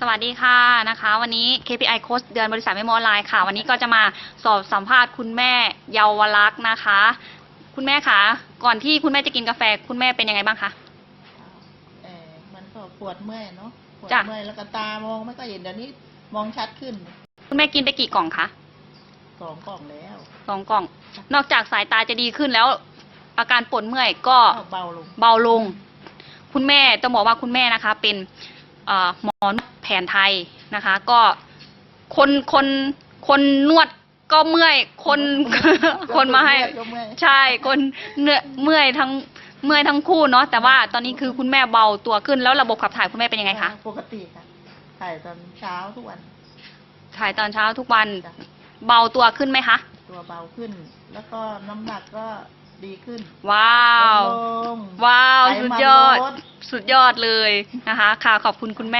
สวัสดีค่ะนะคะ วันนี้ KPI Coach เดือนบริษัทไม่มอออนไลน์ค่ะ วันนี้ก็จะมาสอบสัมภาษณ์คุณแม่เยาวลักษณ์นะคะ คุณแม่คะก่อนที่คุณแม่จะกินกาแฟ คุณแม่เป็นยังไงบ้างคะ เออมันก็ปวดเมื่อยเนาะปวดจ้ะ เมื่อยแล้วก็ตามองไม่ก็เห็นเดี๋ยวนี้มองชัดขึ้นคุณแม่กินไปกี่กล่องคะสองกล่องแล้วสองกล่อง นอกจากสายตาจะดีขึ้นแล้ว อาการปวดเมื่อยก็ ก็เบาลงเบาลง คุณแม่ต้องบอกว่าคุณแม่นะคะ เป็นเอ่อ หมอนวดแผนไทยนะคะ ก็คนคนคนนวดก็เมื่อย คนคนมาให้ยกเมื่อยใช่คนเนื่อยเมื่อยทั้งเมื่อยทั้งคู่เนาะแต่ว่าตอนนี้คือคุณแม่เบาตัวขึ้นแล้วระบบขับถ่ายคุณแม่เป็นยังไงคะปกติค่ะถ่ายตอนเช้าทุกวัน ถ่ายตอนเช้าทุกวันจ้ะเบาตัวขึ้นไหมคะตัวเบาขึ้น แล้วก็น้ำหนักก็ดีขึ้น ว้าวลดลงว้าวไขมันสุดยอดลด สุดยอดเลยนะคะ ค่ะขอบคุณคุณแม่